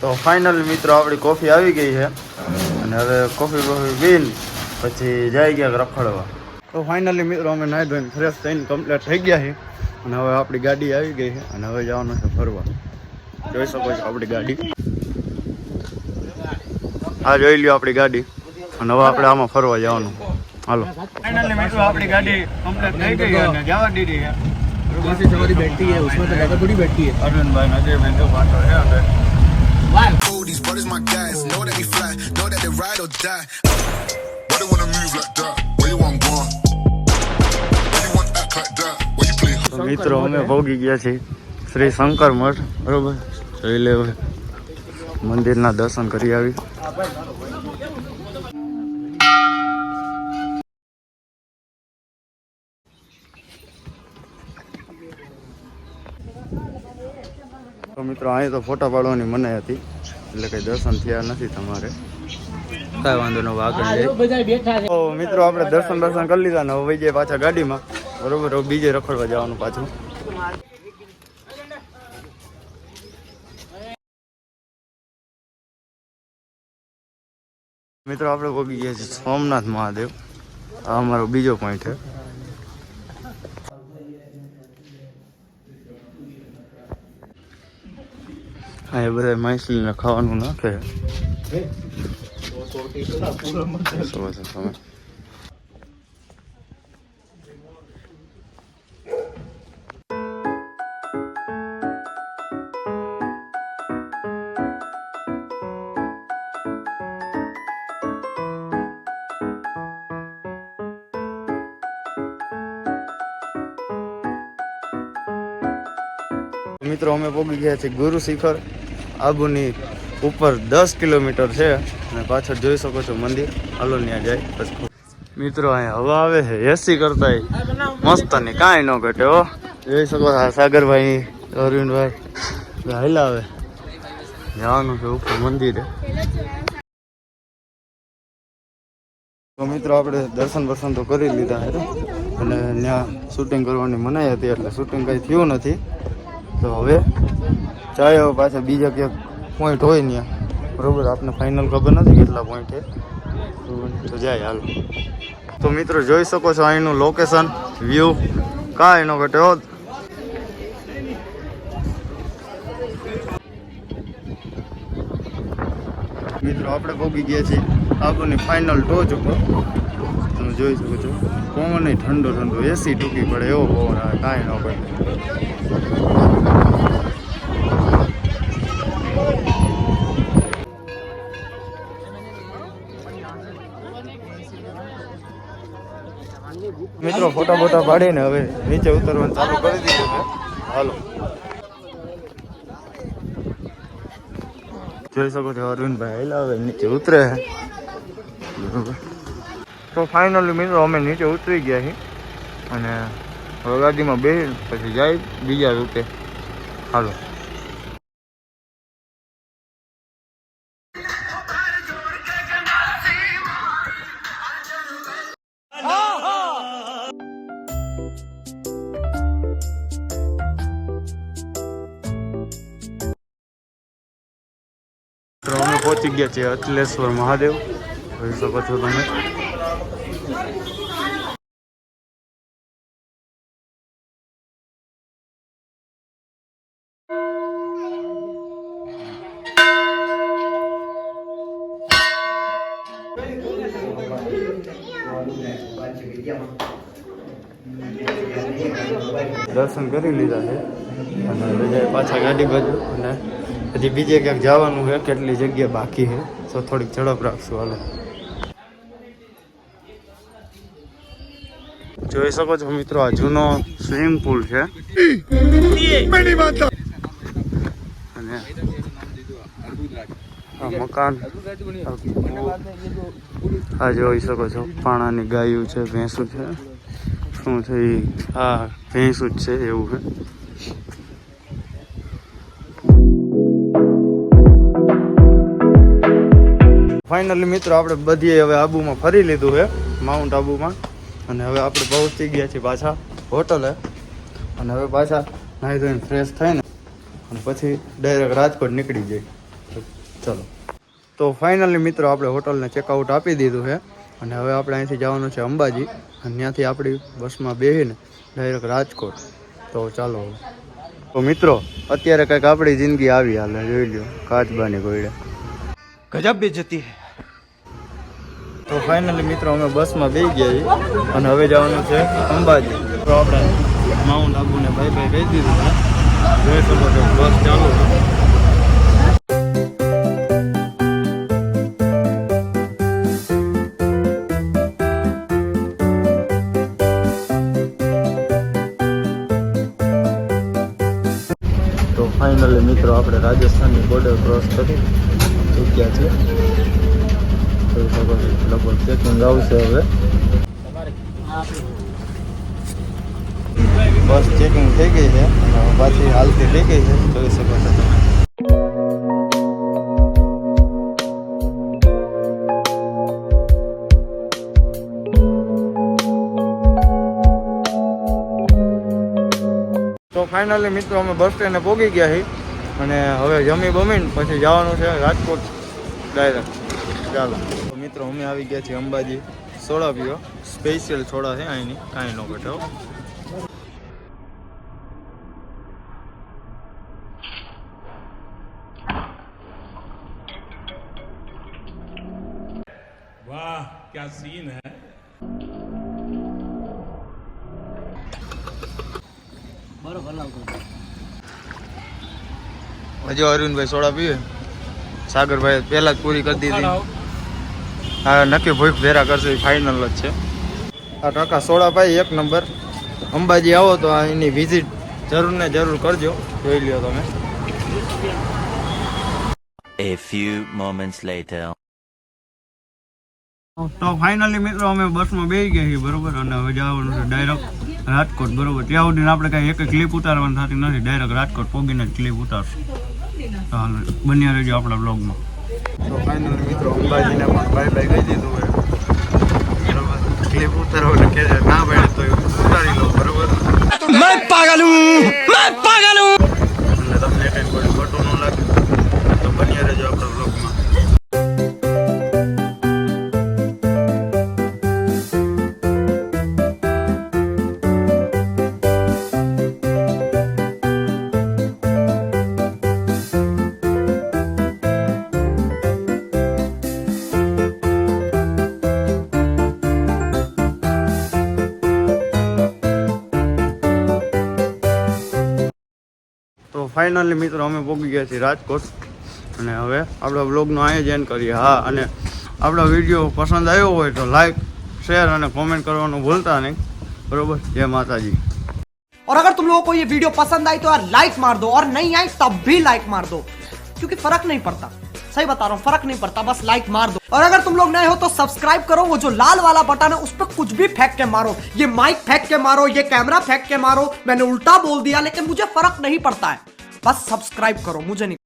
તો ફાઇનલ મિત્રો આપણી કોફી આવી ગઈ છે અને હવે કોફી કોફી પીને પછી જઈ ગયા રખડવા તો ફાઇનલી મિત્રો અમે નાહી ધોઈને ફ્રેશ થઈને કમ્પ્લીટ થઈ ગયા છે અને હવે આપણી ગાડી આવી ગઈ છે અને હવે જવાનું છે ફરવા જોઈ શકો છો આપણી ગાડી આ જોઈ લ્યો આપણી ગાડી અને હવે આપણે આમાં ફરવા જવાનું હાલો ફાઇનલી મિત્રો આપણી ગાડી કમ્પ્લીટ થઈ ગઈ છે અને જવા દીધી છે जैसे सवारी बैठती है उसमें तो ज्यादा थोड़ी बैठती है અરવિંદભાઈ નજરભાઈ જો પાછળ છે અંદર Oh, these brothers my guys. Know that we fly, know that they ride or die. Why they wanna move like that? Where you want gone? Why you want act like that? Why you play તો મિત્રો અમે ભોગી ગયા છીએ શ્રી શંકર મઠ બરોબર જોઈ લે મંદિરના દર્શન કરી આવી તો મિત્રો અહીં તો ફોટા પાડવાની મનાઈ હતી. એટલે કઈ દર્શન થયા નથી તમારે. કાંઈ વાંધો નો આગળ તો મિત્રો આપણે દર્શન દર્શન કરી લીધા ને હવે જઈએ પાછા ગાડીમાં. બરોબર હવે બીજે રખડવા જવાનું પાછું. મિત્રો આપણે પહોંચી ગયા છીએ સોમનાથ મહાદેવ. આ અમારો બીજો પોઈન્ટ છે. હા એ બધા માછલીને ખાવાનું નાખે મિત્રો અમે પોગી ગયા છીએ ગુરુ શિખર. આબુની ઉપર દસ કિલોમીટર છે. અને પાછળ જોઈ શકો છો મંદિર. હાલો ત્યાં જાય. પછી મિત્રો, અહીંયા હવા આવે છે. એસી કરતા મસ્ત ને કાંઈ ન ઘટે, હો. જોઈ શકો સાગરભાઈ અરવિંદભાઈ. હાલા આવે. જવાનું છે ઉપર મંદિરે. તો મિત્રો, આપણે દર્શન બર્શન તો કરી લીધા હતા અને ત્યાં શૂટિંગ કરવાની મનાઈ હતી, એટલે શૂટિંગ કંઈ થયું નથી. તો હવે ચાય પાછા બીજા ક્યાંક પોઈન્ટ હોય ત્યાં. બરોબર, આપને ફાઇનલ ખબર નથી કેટલા પોઈન્ટ તો- જાય હાલ. તો મિત્રો, જોઈ શકો છો અહીંનું લોકેશન વ્યૂ કાંઈ નો ઘટ્યો મિત્રો, આપણે ભોગી ગયા છીએ આપણને ફાઇનલ ટોચ ઉપર. તમે જોઈ શકો છો પવન ઠંડો ઠંડો એસી ટૂંકી પડે, એવો પવન કાંઈ ન પડે મિત્રો, ફોટા ફોટા પાડીને હવે નીચે ઉતરવાનું ચાલુ કરી દીધું છે. હાલો. જોઈ શકો છો અરવિંદભાઈ હેલા હવે નીચે ઉતરે તો ફાઇનલી મિત્રો, અમે નીચે ઉતરી ગયા છીએ. અને ગાડીમાં બેસી પછી જાય બીજા રૂટે. હાલો. પહોંચી ગયા છે અચલેશ્વર મહાદેવ. જોઈ શકો છો તમે. દર્શન કરી લીધા છે. અને પાછા ગાડી બાજુ. અને હજી બીજે ક્યાંક જવાનું છે કેટલી જગ્યા બાકી છે? તો થોડીક ઝડપ રાખશું હાલો. જોઈ શકો છો મિત્રો આ જૂનો સ્વિમિંગ પુલ છે. અને આ મકાન. આ જોઈ શકો છો પાણાની ગાયું છે ભેંસું છે. શું છે? આ ભેંસું જ છે એવું છે. ફાઇનલી મિત્રો, આપણે બધીએ હવે આબુમાં ફરી લીધું છે માઉન્ટ આબુમાં. અને હવે આપણે પહોંચી ગયા છીએ પાછા હોટલે. અને હવે પાછા નાહી ધોઈને ફ્રેશ થઈને અને પછી ડાયરેક્ટ રાજકોટ નીકળી જઈએ. ચલો. તો ફાઇનલી મિત્રો, આપણે હોટલને ચેકઆઉટ આપી દીધું છે. અને હવે આપણે અહીંથી જવાનું છે અંબાજી. અને ત્યાંથી આપણી બસમાં બેસીને ડાયરેક્ટ રાજકોટ. તો ચાલો તો મિત્રો, અત્યારે કંઈક આપણી જિંદગી આવી હાલે, જોઈ લ્યો. કાચબાની ગોળ્યા ગજબ બેજતી હૈ. તો ફાઇનલી મિત્રો અમે બસમાં બેસી ગયા અને હવે જવાનું છે અંબાજી. તો આપણે માઉન્ટ આબુને ભાઈ ભાઈ કહી દીધું છે જોઈ શકો છો બસ ચાલુ તો ફાઇનલી મિત્રો આપણે રાજસ્થાનની બોર્ડર ક્રોસ કરી ચૂક્યા છીએ. ચેકિંગ આવશે હવે બસ ચેકિંગ થઈ ગઈ છે અને પાછી હાલતી થઈ ગઈ છે જોઈ શકો છો તો ફાઇનલી મિત્રો અમે બસ સ્ટેન્ડે પહોંચી ગયા છીએ અને હવે જમી બમીને પછી જવાનું છે રાજકોટ. ડાયરેક્ટ ચાલો. मित्रों अमे आ गया अंबाजी सोड़ा पीओ स्पेशियल सोड़ा है अँ कहीं न कटाओ अरुण भाई सोड़ा पी सागर भाई पहला पूरी कर दी थी હા નક્કી ભૂખ ભેરા કરશે ફાઇનલ જ છે. આ ટકા સોડા ભાઈ એક નંબર અંબાજી આવો તો એની વિઝિટ જરૂર ને જરૂર કરજો. જોઈ લ્યો તમે. A few moments later. તો ફાઇનલી મિત્રો અમે બસમાં બેસી ગયા છીએ બરોબર? અને હવે જવાનું છે ડાયરેક્ટ રાજકોટ બરોબર? ત્યાં સુધી આપણે કાંઈ એક ક્લિપ ઉતારવાની થતી નથી. ડાયરેક્ટ રાજકોટ પોગીને જ ક્લિપ ઉતારશું. ચાલો બન્યા રહેજો આપણા બ્લોગમાં તો ફાઇનલ મિત્રો અંબાજીને પણ બાય બાય કહી દીધું હોય બરાબર? ક્લિપ ના ભાઈ, તો ઉતારી લો. બરાબર? મેં પાગલ હું ફાઇનલી મિત્રો અમે પહોંચી ગયા છીએ રાજકોટ અને હવે આપણા બ્લોગનું આયોજન કરીએ હા અને આપણા વિડીયો પસંદ આવ્યો હોય તો લાઈક શેર અને કોમેન્ટ કરવાનું ભૂલતા નહીં બરોબર જય માતાજી और अगर तुम लोगों को ये वीडियो पसंद आई तो यार लाइक मार दो और नहीं आई तब भी लाइक मार दो क्योंकि फर्क नहीं पड़ता सही बता रहा हूँ फर्क नहीं पड़ता बस लाइक मार दो और अगर तुम लोग नए हो तो सब्सक्राइब करो वो जो लाल वाला बटन है उस पर कुछ भी फेंक के मारो ये माइक फेंक के मारो ये कैमरा फेंक के मारो मैंने उल्टा बोल दिया लेकिन मुझे फर्क नहीं पड़ता है બસ સબસ્ક્રાઇબ કરો મુજે નહીં